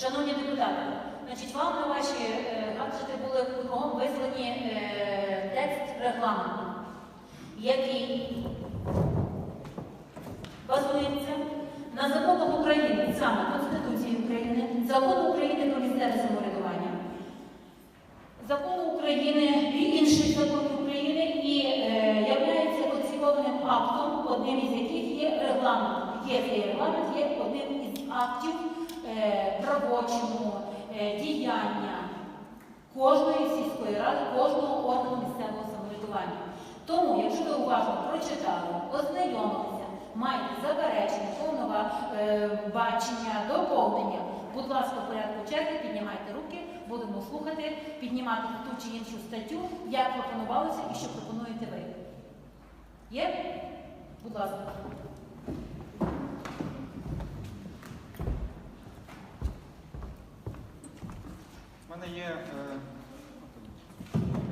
Шановні депутати, значить, вам на ваші е, гаджети були кругом вислані е, текст регламенту, який базується на законах України, саме Конституції України, закону України про місцеве самоврядування, закону України і інших законів України і е, являється конципованим актом, одним із яких є регламент. Є цей регламент, є одним із актів е, правочому е, діяння кожної сільської ради, кожного органу місцевого самоврядування. Тому, якщо ви уважно прочитали, ознайомилися, маєте заперечення, повного е, бачення, доповнення, будь ласка, в порядку черги, піднімайте руки, будемо слухати, піднімати ту чи іншу статтю, як пропонувалося і що пропонуєте ви. Є? Будь ласка. Є е,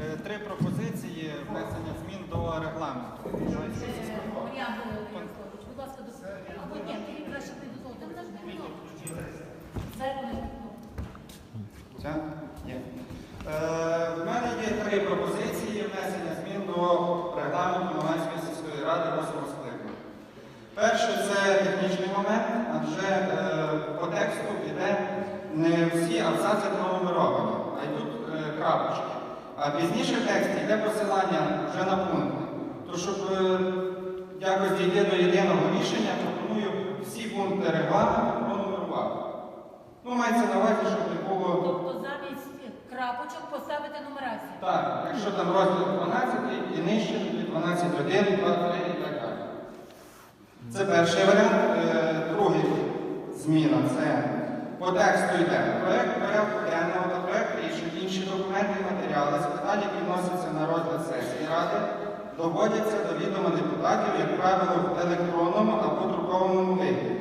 е, три пропозиції внесення змін до регламенту. Будь ласка, або ні, ти краще В мене є три пропозиції внесення змін до регламенту Маланської сільської ради 8 скликання. Перше це технічний момент, адже е, по тексту йде не всі абзаци пронумеровані, а йдуть е, крапочки. А пізніше в тексті йде посилання вже на пункти. То щоб е, якось дійти до єдиного рішення, пропоную всі пункти регламенту пронумерувати. Ну, мається на увазі, щоб не було. Тобто замість крапочок поставити нумерацію. Так, якщо там розділ 12 і нижче, тоді 12, 1, 2, 3 і так далі. Це перший варіант. Е, Другий зміна це по тексту йде проєкт порядку денного та проєкт матеріали з питань, які вносяться на розгляд сесії Ради, доводяться до відома депутатів, як правило, в електронному або друкованому вигляді.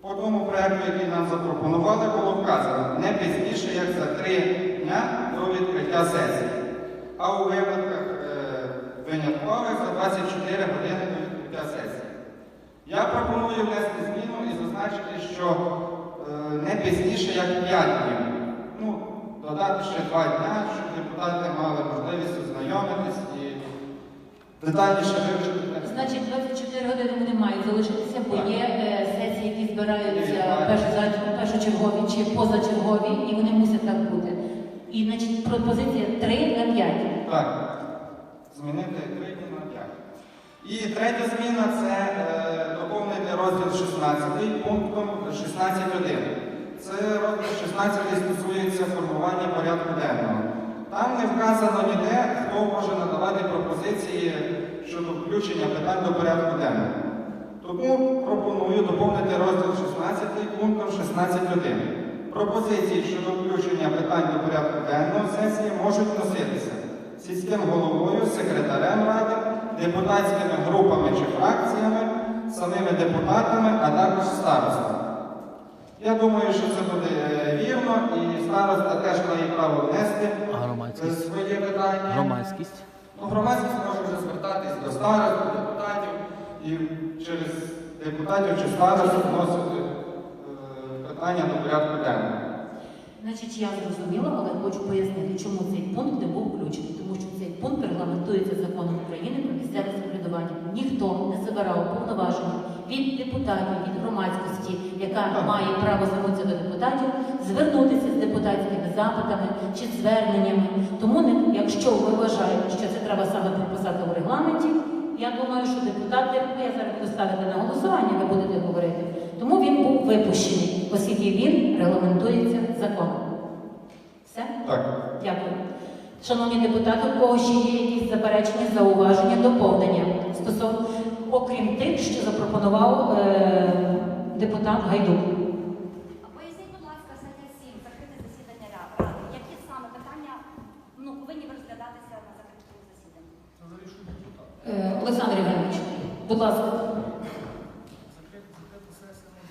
По тому проєкту, який нам запропонували, було вказано не пізніше, як за три дня до відкриття сесії, а у випадках е, виняткових за 24 години до відкриття сесії. Я пропоную внести зміну і зазначити, що е, не пізніше, як 5 днів. Додати ще 2 дня, щоб депутати мали можливість ознайомитись і детальніше вивчити. Значить, 24 години вони мають залишитися, бо є е, сесії, які збираються першоза- першочергові чи позачергові, і вони мусять так бути. І значить, пропозиція 3 на 5. Так, змінити 3 на 5. І третя зміна це е, доповнити розділ 16 пунктом 16.1. Це розділ 16 стосується формування порядку денного. Там не вказано ніде, хто може надавати пропозиції щодо включення питань до порядку денного. Тому пропоную доповнити розділ 16 пунктом 16.1. Пропозиції щодо включення питань до порядку денного сесії можуть носитися сільським головою, секретарем ради, депутатськими групами чи фракціями, самими депутатами, а також старостами. Я думаю, що це буде е, вірно, і староста теж має право внести А е, громадськість? своє питання. Громадськість. Ну, громадськість може вже звертатись до старост, до депутатів і через депутатів чи старост вносити е, питання до порядку денного. Значить, я зрозуміла, але хочу пояснити, чому цей пункт не був включений. Тому що цей пункт регламентується законом України про місцеве. Ніхто не забирав повноваження від депутатів, від громадськості, яка має право звернутися до депутатів, звернутися з депутатськими запитами чи зверненнями. Тому, не, якщо ви вважаєте, що це треба саме прописати у регламенті, я думаю, що депутати, ну, я зараз буду ставити на голосування, ви будете говорити. Тому він був випущений, оскільки він регламентується законом. Все? Так. Дякую. Шановні депутати, у кого ще є якісь заперечення, зауваження, доповнення стосовно, окрім тих, що запропонував е, депутат Гайдук. А Поясніть, будь ласка, стаття 7, закрите засідання ра- ради. Які саме питання ну, повинні розглядатися на закритому засіданні? Е, Олександр Євгенович, будь ласка.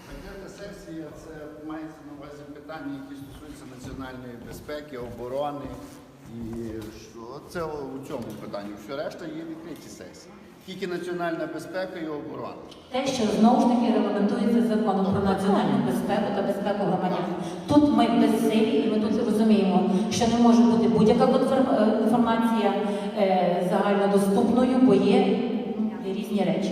Закрита сесія це мається на увазі питання, які стосуються національної безпеки, оборони. І що це у цьому питанні. Все решта є відкриті сесії. тільки національна безпека і оборона. Те, що знову ж таки регламентується законом про національну безпеку та безпеку громадян. Тут ми безсилі, і ми тут розуміємо, що не може бути будь-яка е, інформація е, загальнодоступною, бо є різні речі.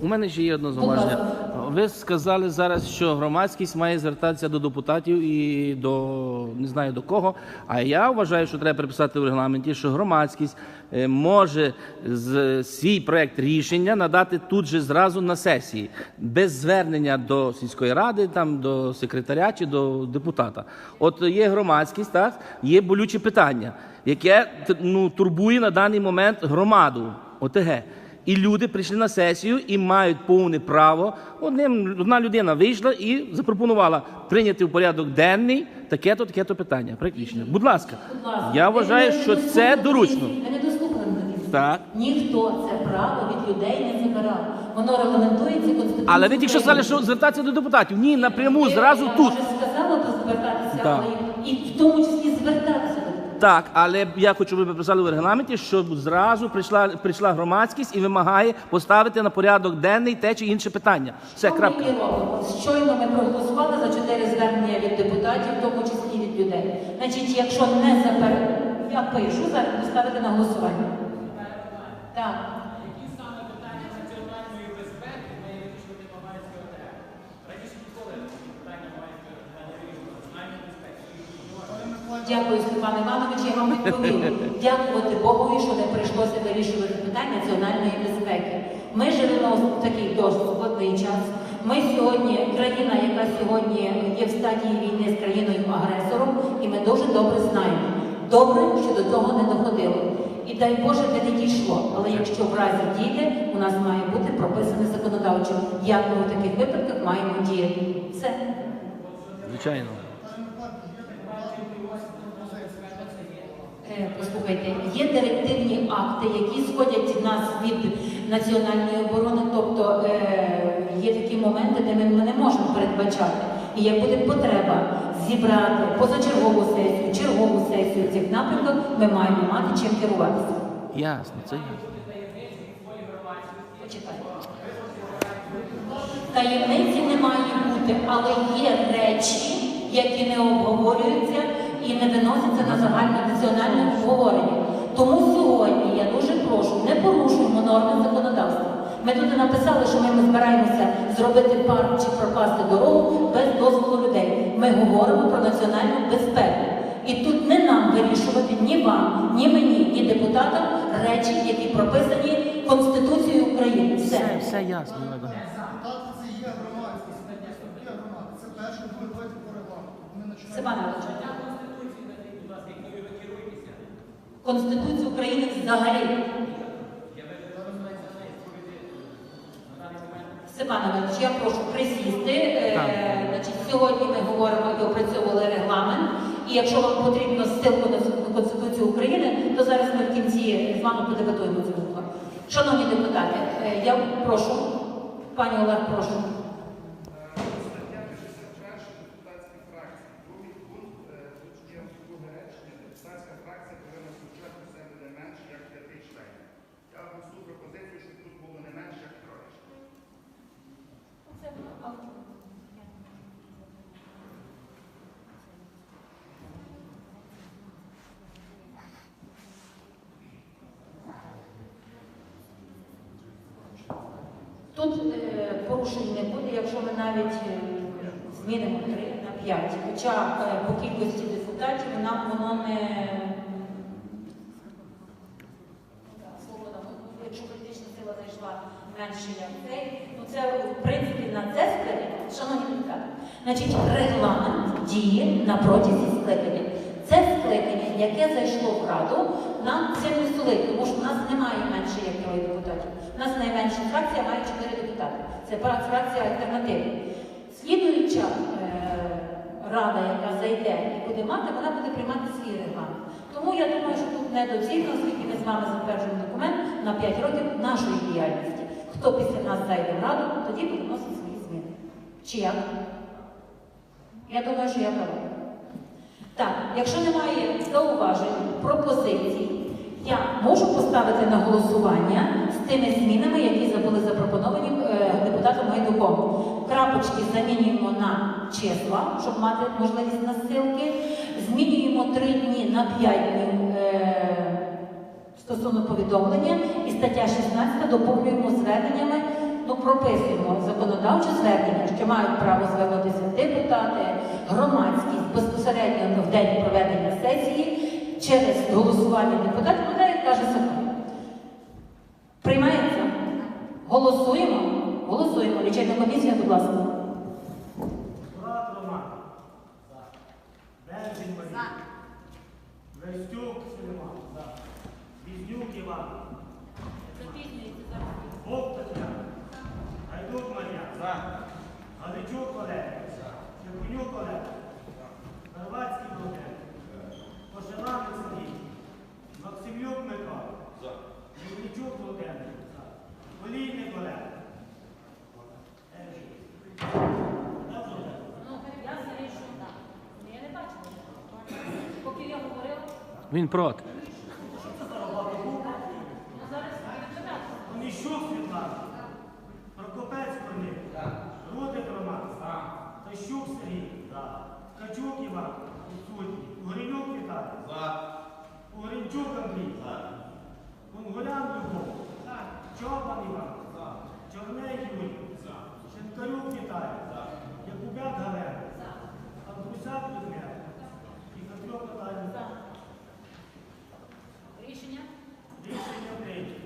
У мене ще є одне зауваження. Ви сказали зараз, що громадськість має звертатися до депутатів і до не знаю до кого. А я вважаю, що треба приписати в регламенті, що громадськість е, може з свій проект рішення надати тут же зразу на сесії, без звернення до сільської ради, там до секретаря чи до депутата. От є громадськість, так є болюче питання, яке ну турбує на даний момент громаду ОТГ. І люди прийшли на сесію і мають повне право. Одним одна людина вийшла і запропонувала прийняти в порядок денний таке-то, таке-то питання. Рішення. Будь ласка, Будь ласка. я вважаю, не що це доручно. не. Так. Ніхто це право від людей не забирав. Воно регламентується конституцією. Але ви тільки що сказали, що звертатися до депутатів. Ні, напряму зразу я тут. вже сказала то звертатися, Так. але і в тому числі. Так, але я хочу, щоб ви писали в регламенті, щоб зразу прийшла прийшла громадськість і вимагає поставити на порядок денний те чи інше питання. Все, Що крапка. ми і робимо? Щойно ми проголосували за чотири звернення від депутатів, в тому числі від людей. Значить, якщо не запер... я пишу, зараз поставити на голосування. Так. Дякую, Степан Іванович. Я вам відповів. Дякувати Богові, що не прийшлося вирішувати питання національної безпеки. Ми живемо в такий досить складний час. Ми сьогодні країна, яка сьогодні є в стадії війни з країною-агресором, і ми дуже добре знаємо. Добре, що до того не доходило. І дай Боже, де не дійшло. Але якщо в разі дійде, у нас має бути прописане законодавчо, як ми в таких випадках маємо діяти. Все. Звичайно. Е, Послухайте, є директивні акти, які сходять нас від національної оборони, тобто е, є такі моменти, де ми, не можемо передбачати. І як буде потреба зібрати позачергову сесію, чергову сесію цих напрямках, ми маємо мати чим керуватися. Ясно, це ясно. Почекайте. Таємниці не має бути, але є речі, які не обговорюються і не виносяться на загальне національне обговорення. Тому сьогодні я дуже прошу, не порушуємо норми законодавства. Ми тут написали, що ми збираємося зробити парк чи прокласти дорогу без дозволу людей. Ми говоримо про національну безпеку. І тут не нам вирішувати ні вам, ні мені, ні депутатам речі, які прописані Конституцією України. Все, Все. все ясно. Це є громадськість, це є громада. Це перше, друге, третє по регламенту. Ми починаємо. Конституцію України взагалі. Степан Іванович, я прошу присісти. Е, значить, сьогодні ми говоримо і опрацьовували регламент. І якщо вам потрібно ссылку на Конституцію України, то зараз ми в кінці з вами подебатуємо цю. Шановні депутати, е, я прошу, пані Олег, прошу. Стаття 51 депутатські фракції. Другий пункт, е, тут є друге речення. Депутатська фракція повинна включати в себе не менше як п'яти членів. Я внесу пропозицію, щоб тут було не менше як троє членів. Тут е, порушень не буде, якщо ми навіть е, змінимо 3 на 5. Хоча е, по кількості депутатів нам воно не сила зайшла менше як цей, ну це в принципі на це скликання, шановні депутати, значить регламент діє на протязі скликання. Це скликання, яке зайшло в Раду, нам це не солить, тому що в нас немає менше як троє депутатів. У нас найменша фракція має чотири. Це фракція альтернативи. Слідуюча е, рада, яка зайде і буде мати, вона буде приймати свій регламент. Тому я думаю, що тут недоцільно, оскільки ми з вами затверджуємо документ на 5 років нашої діяльності. Хто після нас зайде в раду, тоді буде вносити свої зміни. Чи як? Я думаю, що я права. Так, якщо немає зауважень, пропозицій, Я можу поставити на голосування з тими змінами, які були запропоновані е, депутатом Гайдуком. Крапочки замінюємо на числа, щоб мати можливість на ссилки. Змінюємо три дні на п'ять днів е, стосовно повідомлення. І стаття 16 доповнюємо зверненнями, ну прописуємо законодавче звернення, що мають право звернутися депутати, громадськість безпосередньо в день проведення сесії через голосування депутатів, ну каже закон. Голосуємо? Голосуємо. Лічильна комісія, будь ласка. Мурат Роман. Березень Марія. Верстюк Сулейман. Візнюк Іван. Бог Тетяна. Гайдук Мар'ян. Галичук Олег. Червонюк Олег. Карвацький Володимир. Пошеланик Сергій. Максимюк Михайло. Мельничук Володимир. Він проти. Міщук Світлана, Прокопець Корнів, Рудик Роман, Тащук Сергій, Качук Іван, відсутній, Угринюк Віталій, Угринчук Андрій, Кунгулян Любов, Чопан Іван, Чорний Юрій, Шинкарюк Віталій, Якубят Галер, Андрусяк Людмила. І Петро Наталій. isso em ambiente.